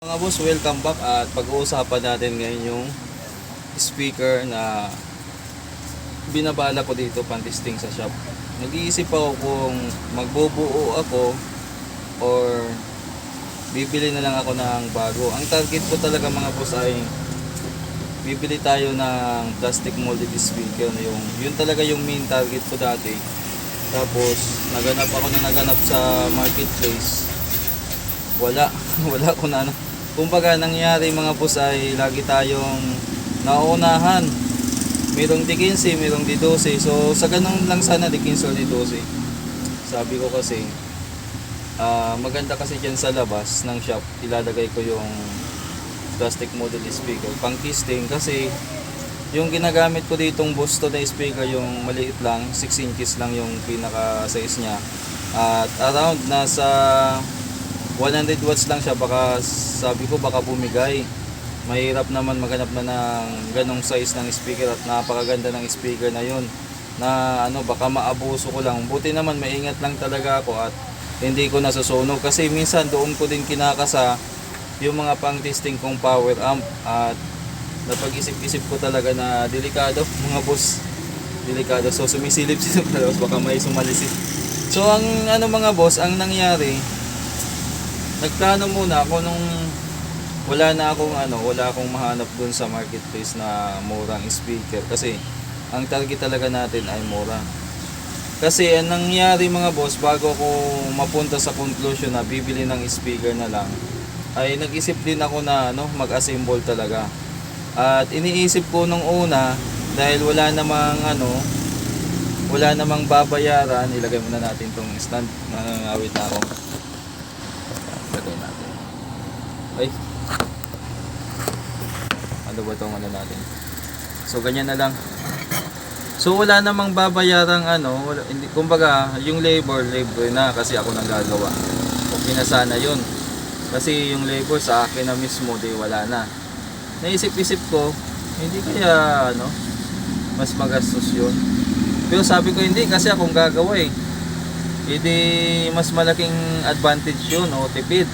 Mga boss, welcome back at pag-uusapan natin ngayon yung speaker na binabala ko dito pang-testing sa shop. Nag-iisip ako kung magbubuo ako or bibili na lang ako ng bago. Ang target ko talaga mga boss ay bibili tayo ng plastic molded speaker na yung yun talaga yung main target ko dati. Tapos naganap ako na naganap sa marketplace wala wala ko na ano kumbaga nangyari mga boss ay lagi tayong nauunahan. Merong di 15 merong di 12 so sa ganun lang sana di 15 o di 12 sabi ko kasi ah, maganda kasi dyan sa labas ng shop. Ilalagay ko yung plastic model speaker. Pang testing kasi yung ginagamit ko ditong Busto na speaker yung maliit lang 6 inches lang yung pinaka size niya. At around nasa 100 watts lang siya baka sabi ko baka bumigay. Mahirap naman maghanap na ng ganong size ng speaker at napakaganda ng speaker na yun na ano baka maabuso ko lang. Buti naman maingat lang talaga ako at hindi ko nasusunog. Kasi minsan doon ko din kinakasa yung mga pang testing kong power amp at napag-isip-isip ko talaga na delikado mga boss. Delikado. So sumisilip-silip baka may sumalisit so ang ano mga boss ang nangyari nagplano muna ako nung wala na akong ano, wala akong mahanap dun sa marketplace na murang speaker kasi ang target talaga natin ay mura. Kasi ang nangyari mga boss bago ako mapunta sa conclusion na bibili ng speaker na lang ay nag-isip din ako na ano, mag-assemble talaga. At iniisip ko nung una dahil wala namang ano, wala namang babayaran, ilagay muna natin tong stand. Nangangawit na ako. Lagay natin. Ay. Ano ba itong ano natin? So, ganyan na lang. So, wala namang babayarang ano, wala, hindi, kumbaga, yung labor, labor na kasi ako nang gagawa. Okay na sana yun. Kasi yung labor sa akin na mismo, di wala na. Naisip-isip ko, hindi kaya, ano, mas magastos yun. Pero sabi ko hindi kasi akong gagawa eh hindi mas malaking advantage yun o tipid.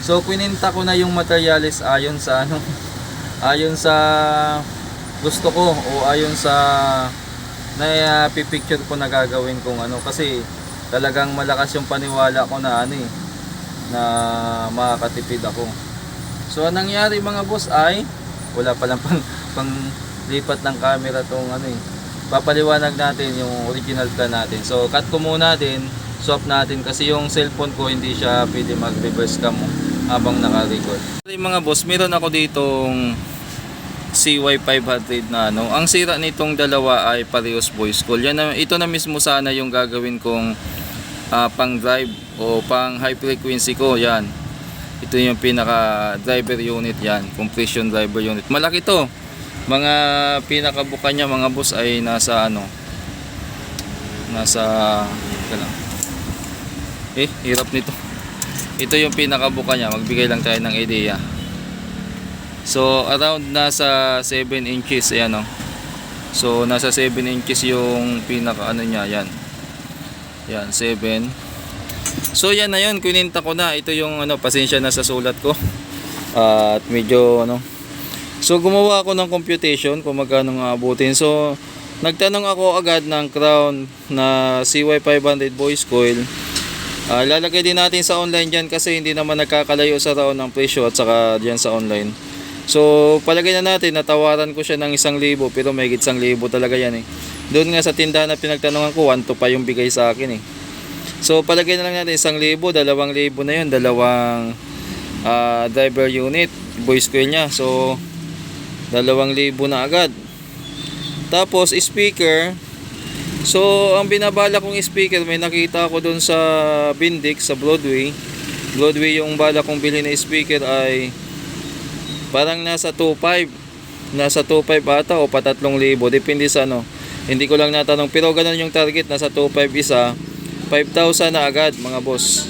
So kininta ko na yung materials ayon sa ano ayon sa gusto ko o ayon sa na uh, picture ko na gagawin kong ano kasi talagang malakas yung paniwala ko na ano eh na makakatipid ako. So anong nangyari mga boss ay wala pa lang pang, pang lipat ng camera tong ano eh papaliwanag natin yung original plan natin. So, cut ko muna din, swap natin kasi yung cellphone ko hindi siya pwede mag-reverse cam habang naka-record. Mga boss, meron ako ditong CY500 na ano. Ang sira nitong dalawa ay parehas voice call. Yan na, ito na mismo sana yung gagawin kong ah, pang drive o pang high frequency ko. Yan. Ito yung pinaka driver unit yan. Compression driver unit. Malaki to mga pinakabuka niya mga boss ay nasa ano nasa lang eh hirap nito ito yung pinakabuka niya. Magbigay lang tayo ng idea so around nasa 7 inches. Ayan o so nasa 7 inches yung pinaka ano niya. Yan yan 7 so yan na yun. Kuninta ko na. Ito yung ano pasensya na sa sulat ko. At medyo ano. So gumawa ako ng computation kung magkano nga abutin. So nagtanong ako agad ng Crown na CY500 voice coil. Ah, lalagay din natin sa online dyan kasi hindi naman nagkakalayo sa raon ng presyo at saka dyan sa online. So palagay na natin natawaran ko siya ng isang libo pero may isang libo talaga yan eh. Doon nga sa tindahan na pinagtanongan ko 1 to pa yung bigay sa akin eh. So palagay na lang natin isang libo, dalawang libo na yun, dalawang ah, driver unit, voice coil niya. So dalawang libo na agad tapos speaker so ang binabala kong speaker may nakita ako dun sa Bindik sa Broadway. Broadway yung bala kong bilhin na speaker ay parang nasa 2.5 nasa 2.5 ata o pa 3,000 depende sa ano. Hindi ko lang natanong. Pero ganun yung target. Nasa 2.5 isa. 5,000 na agad mga boss.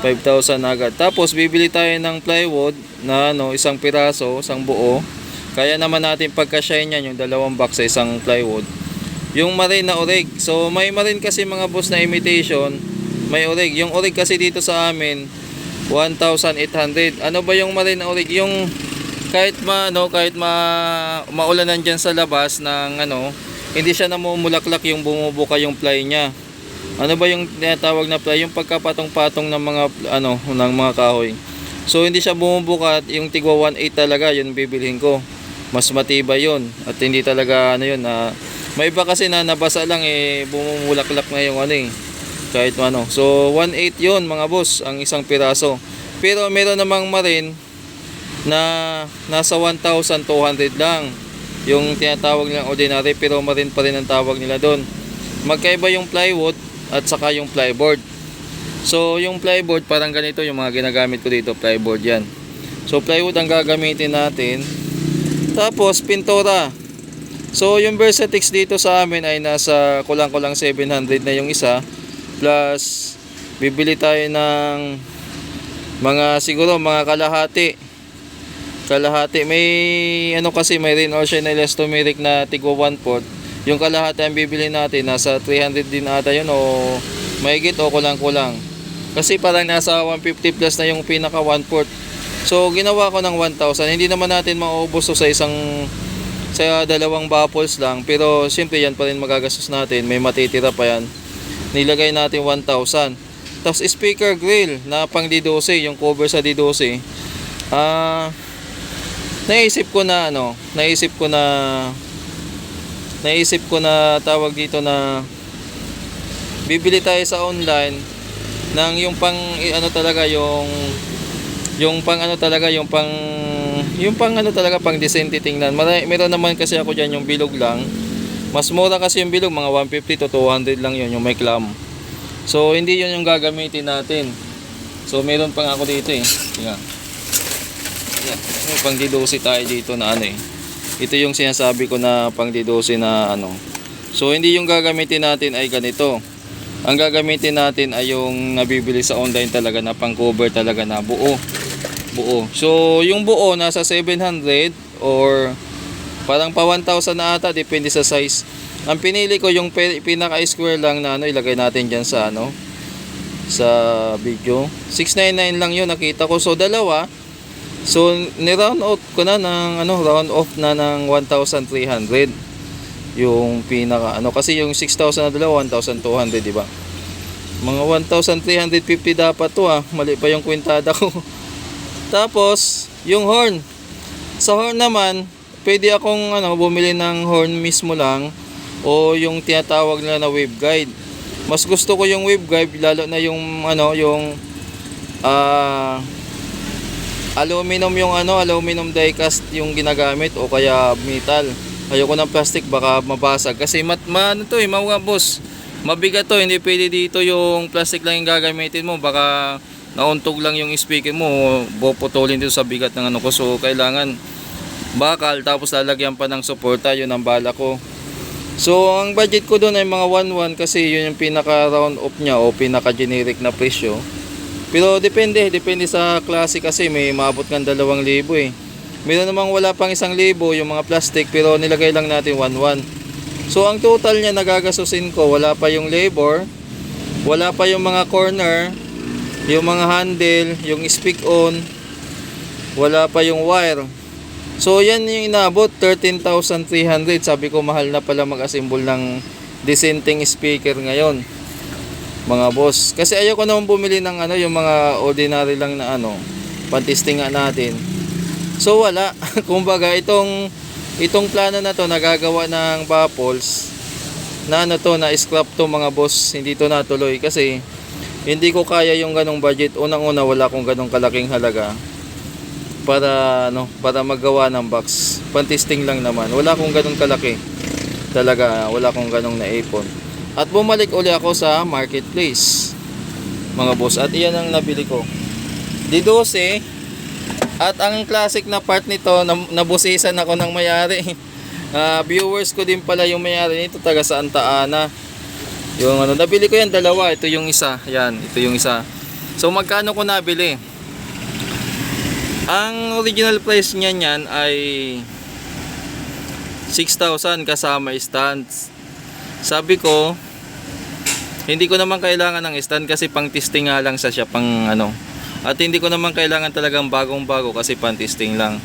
5,000 na agad. Tapos bibili tayo ng plywood na ano isang piraso isang buo. Kaya naman natin pagka-shine yan yung dalawang box sa isang plywood. Yung marine na orig. So may marine kasi mga boss na imitation. May orig. Yung orig kasi dito sa amin 1,800. Ano ba yung marine orig? Yung kahit ma ano, kahit ma maulanan diyan sa labas ng ano, hindi siya namumulaklak yung bumubuka yung ply niya. Ano ba yung tinatawag na ply? Yung pagkapatong-patong ng mga ano, ng mga kahoy. So hindi siya bumubuka at yung tigwa 1.8 talaga, yun bibilhin ko. Mas matibay yun at hindi talaga ano yun na may iba kasi na nabasa lang eh bumumulaklak na yung ano eh kahit ano. So 1.8 yun mga boss ang isang piraso. Pero meron namang marin na nasa 1,200 lang yung tinatawag nilang ordinary pero marin pa rin ang tawag nila doon. Magkaiba yung plywood at saka yung plyboard. So yung plyboard parang ganito yung mga ginagamit ko dito plyboard yan. So plywood ang gagamitin natin. Tapos pintura. So yung Versatix dito sa amin ay nasa kulang-kulang 700 na yung isa. Plus bibili tayo ng mga siguro mga kalahati. Kalahati. May ano kasi may rin ocean elastomeric na tigwa 1 port yung kalahati ang bibili natin nasa 300 din ata yun o mahigit o kulang-kulang. Kasi parang nasa 150 plus na yung pinaka 1 port so ginawa ko ng 1,000 hindi naman natin mauubos to sa isang sa dalawang baffles lang pero siyempre yan pa rin magagastos natin may matitira pa yan. Nilagay natin 1,000 tapos speaker grill na pang D12 yung cover sa D12 ah naisip ko na ano naisip ko na naisip ko na tawag dito na bibili tayo sa online ng yung pang ano talaga yung yung pang ano talaga yung pang yung pang ano talaga pang decente tingnan Mara, meron naman kasi ako diyan yung bilog lang mas mura kasi yung bilog mga 150 to 200 lang yun yung may clam so hindi yun yung gagamitin natin so meron pang ako dito eh Tingnan. Yan. May pang didosi tayo dito na ano eh. Ito yung sinasabi ko na pang didosi na ano. So hindi yung gagamitin natin ay ganito. Ang gagamitin natin ay yung nabibili sa online talaga na pang cover talaga na buo. Buo. So yung buo nasa 700 or parang pa 1,000 na ata depende sa size. Ang pinili ko yung pe- pinaka square lang na ano ilagay natin diyan sa ano sa video. 699 lang yun nakita ko. So dalawa So, ni-round out ko na ng ano, round off na ng 1,300 yung pinaka ano kasi yung 6,000 na dalawa 1,200 di ba? Mga 1,350 dapat to ah. Mali pa yung kwintada ko. Tapos, yung horn. Sa horn naman, pwede akong ano, bumili ng horn mismo lang o yung tinatawag nila na wave guide. Mas gusto ko yung wave guide lalo na yung ano, yung ah aluminum yung ano, aluminum die cast yung ginagamit o kaya metal. Ayoko ng plastic baka mabasag kasi mat ma, ano to eh, mga boss. Mabigat to, hindi pwede dito yung plastic lang yung gagamitin mo baka nauntog lang yung speaker mo, bopotolin dito sa bigat ng ano ko. So kailangan bakal tapos lalagyan pa ng suporta, yun ang bala ko. So ang budget ko doon ay mga 1.1 kasi yun yung pinaka round off niya o pinaka generic na presyo. Pero depende, depende sa klase kasi may maabot ng 2,000 eh. Meron namang wala pang 1,000 yung mga plastic pero nilagay lang natin 1,1. So ang total niya nagagasusin ko, wala pa yung labor, wala pa yung mga corner, yung mga handle, yung speak on, wala pa yung wire. So yan yung inabot, 13,300. Sabi ko mahal na pala mag-assemble ng dissenting speaker ngayon mga boss. Kasi ayoko naman bumili ng ano, yung mga ordinary lang na ano, pantisting nga natin. So wala. Kumbaga itong itong plano na to nagagawa ng baffles na ano to na scrap to mga boss. Hindi to natuloy kasi hindi ko kaya yung ganong budget. Unang-una wala akong ganong kalaking halaga para ano, para magawa ng box. Pantisting lang naman. Wala akong ganong kalaki. Talaga wala akong ganong naipon. At bumalik uli ako sa marketplace. Mga boss. At iyan ang nabili ko. D12. At ang classic na part nito, nab- nabusisan ako ng mayari. Ah, viewers ko din pala yung mayari nito, taga Santa Ana. Yung ano, nabili ko yan dalawa. Ito yung isa. Yan, ito yung isa. So magkano ko nabili? Ang original price niya niyan ay 6,000 kasama stands. Sabi ko, hindi ko naman kailangan ng stand kasi pang testing nga lang sa siya pang ano. At hindi ko naman kailangan talagang bagong-bago kasi pan-testing lang.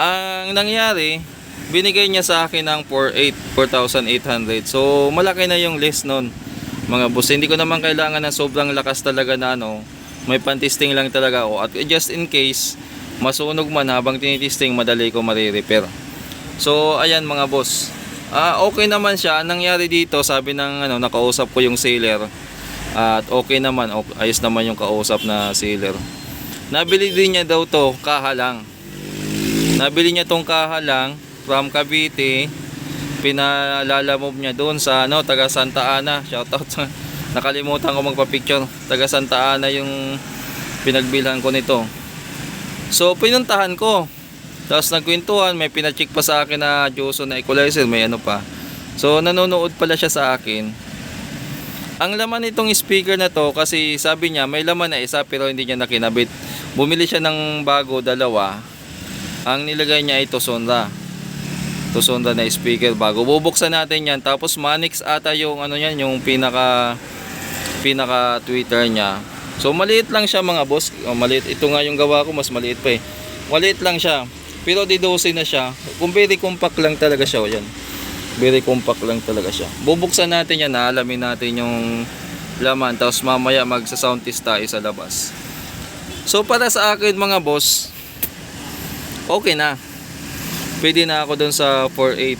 Ang nangyari, binigay niya sa akin ng 4,800, 4,800. So, malaki na yung less nun. Mga boss, hindi ko naman kailangan ng sobrang lakas talaga na ano, may pan-testing lang talaga ako. At just in case, masunog man habang tinitisting, madali ko marirepair. So, ayan mga boss. Ah, okay naman siya. Ang nangyari dito, sabi ng ano, nakausap ko yung seller. At okay naman, ok- ayos naman yung kausap na seller. Nabili din niya daw to kaha lang. Nabili niya tong kaha lang from Cavite. Pinalalamove niya doon sa ano, taga Santa Ana. Shoutout sa nakalimutan ko magpa-picture. Taga Santa Ana yung pinagbilhan ko nito. So pinuntahan ko. Tapos nagkwentuhan, may pinacheck pa sa akin na Joso na equalizer, may ano pa. So nanonood pala siya sa akin. Ang laman nitong speaker na to kasi sabi niya may laman na isa pero hindi niya nakinabit. Bumili siya ng bago dalawa. Ang nilagay niya ay Tosonra. Tosonra na speaker bago. Bubuksan natin yan tapos Manix ata yung ano yan yung pinaka pinaka Twitter niya. So maliit lang siya mga boss. O, maliit. Ito nga yung gawa ko mas maliit pa eh. Maliit lang siya. Pero di 12 na siya. Kung very compact lang talaga siya. O, yan. Very compact lang talaga siya. Bubuksan natin yan. Alamin natin yung laman. Tapos mamaya magsa-sound test tayo sa labas. So para sa akin mga boss, okay na. Pwede na ako dun sa 4.8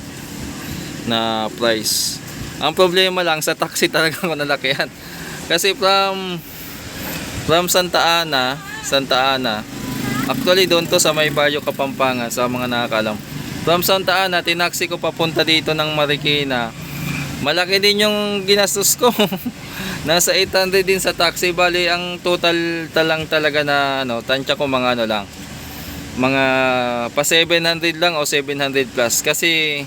na price. Ang problema lang sa taxi talaga ako nalakihan. Kasi from from Santa Ana, Santa Ana. Actually doon to sa may Barrio Kapampangan sa mga nakakalam. From Santa Ana, tinaksi ko papunta dito ng Marikina. Malaki din yung ginastos ko. Nasa 800 din sa taxi. Bali, ang total talang talaga na ano, tansya ko mga ano lang. Mga pa 700 lang o 700 plus. Kasi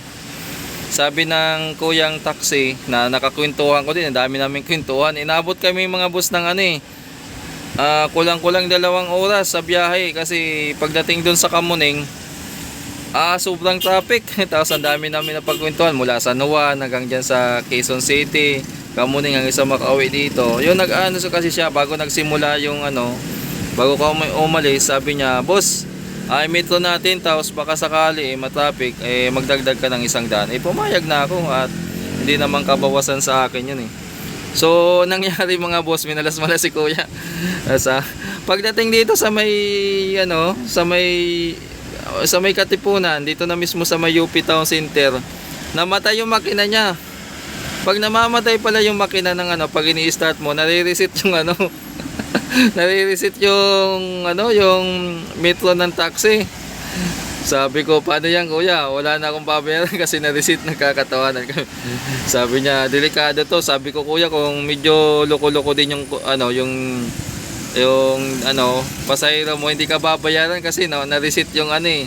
sabi ng kuyang taxi na nakakwentuhan ko din, ang dami namin kwentuhan. Inabot kami mga bus ng ano eh. ah, kulang-kulang dalawang oras sa biyahe kasi pagdating doon sa Kamuning, ah sobrang traffic. Tapos ang dami namin na pagkwentuhan mula sa Juan hanggang dyan sa Quezon City, Kamuning hanggang sa Makauwi dito. Yung nag-ano kasi siya bago nagsimula yung ano, bago umi- umalis, sabi niya, "Boss, ay metro natin tapos baka sakali eh, matraffic eh magdagdag ka ng isang daan." Eh pumayag na ako at hindi naman kabawasan sa akin yun eh. So, nangyari mga boss, minalas-malas si kuya. sa pagdating dito sa may ano, sa may sa may Katipunan, dito na mismo sa may UP Town Center, namatay yung makina niya. Pag namamatay pala yung makina ng ano, pag ini-start mo, nare-reset yung ano, nare-reset yung ano, yung metro ng taxi. Sabi ko, paano yan kuya? Wala na akong babayaran kasi na-reset nagkakatawanan kami. Sabi niya, delikado to. Sabi ko, kuya, kung medyo loko-loko din yung ano, yung yung ano, pasahero mo hindi ka babayaran kasi no, na-reset yung ano eh.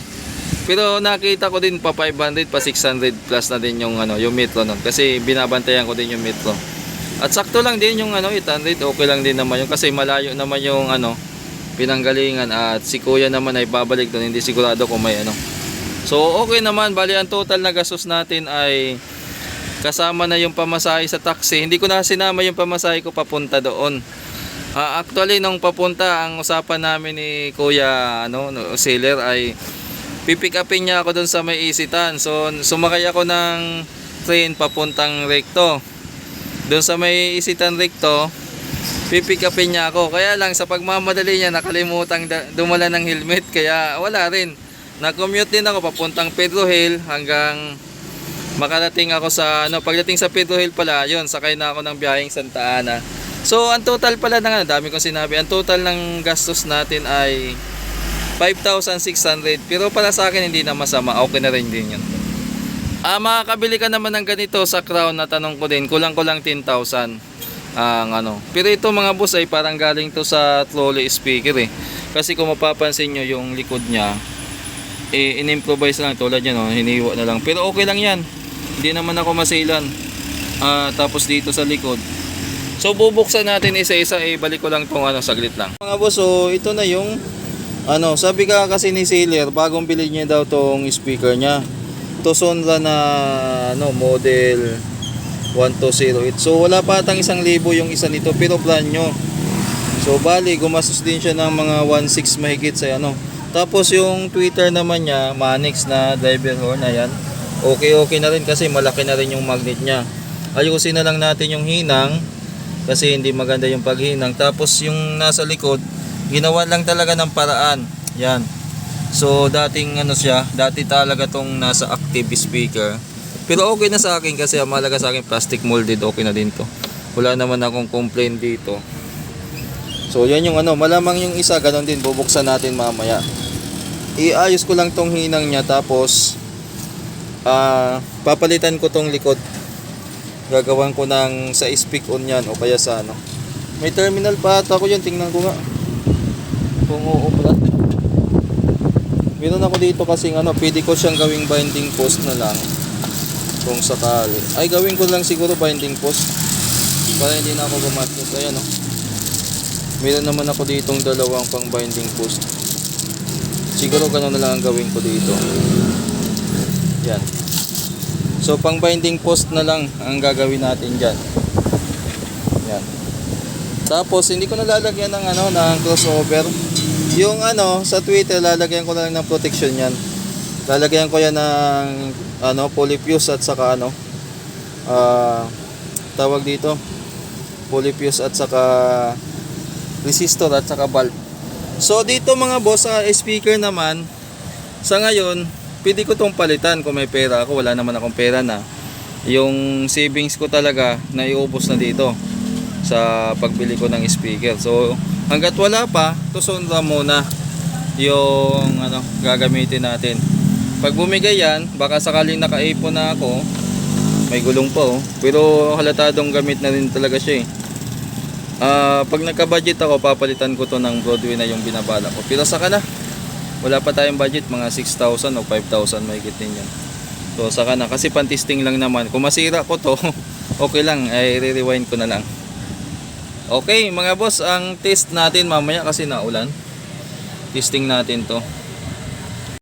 Pero nakita ko din pa 500 pa 600 plus na din yung ano, yung metro nun kasi binabantayan ko din yung metro. At sakto lang din yung ano 800, okay lang din naman yung kasi malayo naman yung ano pinanggalingan at si kuya naman ay babalik doon hindi sigurado kung may ano. So okay naman, bali ang total na gastos natin ay kasama na yung pamasahe sa taxi. Hindi ko na sinama yung pamasahe ko papunta doon. Ah, actually nung papunta ang usapan namin ni Kuya ano no, seller ay pipick upin niya ako doon sa may isitan. So sumakay ako ng train papuntang Recto. Doon sa may isitan Recto, pipick upin niya ako. Kaya lang sa pagmamadali niya nakalimutang da- dumala ng helmet. Kaya wala rin. Na-commute din ako papuntang Pedro Hill hanggang makarating ako sa ano pagdating sa Pedro Hill pala yon sakay na ako ng biyaheng Santa Ana. So ang total pala ng ano dami kong sinabi ang total ng gastos natin ay 5,600 pero para sa akin hindi na masama. Okay na rin din yun ah makakabili ka naman ng ganito sa Crown na tanong ko din kulang kulang 10,000 ang ano pero ito mga boss ay parang galing to sa trolley speaker eh kasi kung mapapansin nyo yung likod niya eh, in-improvise lang tulad yan, oh, hiniwa na lang. Pero okay lang yan. Hindi naman ako masilan. Ah, tapos dito sa likod. So bubuksan natin isa-isa, eh, balik ko lang tong ano, saglit lang. Mga boss, so ito na yung ano, sabi ka kasi ni Sailor, bagong bilhin niya daw tong speaker niya. To Sonra na ano, model 1208. So wala pa atang isang libo yung isa nito pero brand nyo. So bali, gumastos din siya ng mga 1.6 mahigit sa ano. Tapos yung Twitter naman niya, Manix na driver horn, ayan. Okay okay na rin kasi malaki na rin yung magnet niya. Ayusin na lang natin yung hinang kasi hindi maganda yung paghinang. Tapos yung nasa likod, ginawa lang talaga ng paraan. Yan. So dating ano siya, dati talaga tong nasa active speaker. Pero okay na sa akin kasi mahalaga sa akin plastic molded, okay na din to. Wala naman akong complaint dito. So yan yung ano, malamang yung isa ganun din bubuksan natin mamaya. Iayos ko lang tong hinang niya tapos ah papalitan ko tong likod. Gagawan ko ng sa speak on yan o kaya sa ano. May terminal pa ata ako yan, tingnan ko nga. Kung oo pala. Meron ako dito kasi ano, pwede ko siyang gawing binding post na lang. Kung sakali. Ay, gawin ko lang siguro binding post. Para hindi na ako gumastos. Ayan, oh. Meron naman ako ditong dalawang pang binding post. Siguro ganun na lang ang gawin ko dito. Yan. So, pang binding post na lang ang gagawin natin dyan. Yan. Tapos, hindi ko nalalagyan ng ano, ng crossover. Yung ano, sa Twitter, lalagyan ko na lang ng protection yan. Lalagyan ko yan ng ano, polyfuse at saka ano, ah, tawag dito, polyfuse at saka resistor at saka bulb. So dito mga boss sa speaker naman, sa ngayon, pwede ko tong palitan kung may pera ako. Wala naman akong pera na. Yung savings ko talaga, naiubos na dito sa pagbili ko ng speaker. So hanggat wala pa, tuson lang muna yung ano, gagamitin natin. Pag bumigay yan, baka sakaling naka-iPhone na ako, may gulong pa oh. Pero halatadong gamit na rin talaga siya eh. Ah, pag nagka-budget ako, papalitan ko to ng Broadway na yung binabala ko. Pero saka na. Wala pa tayong budget, mga 6,000 o 5,000 may din yan. So saka na, kasi pantisting lang naman. Kung masira ko to, okay lang, ay re-rewind ko na lang. Okay, mga boss, ang test natin mamaya kasi naulan. Testing natin to.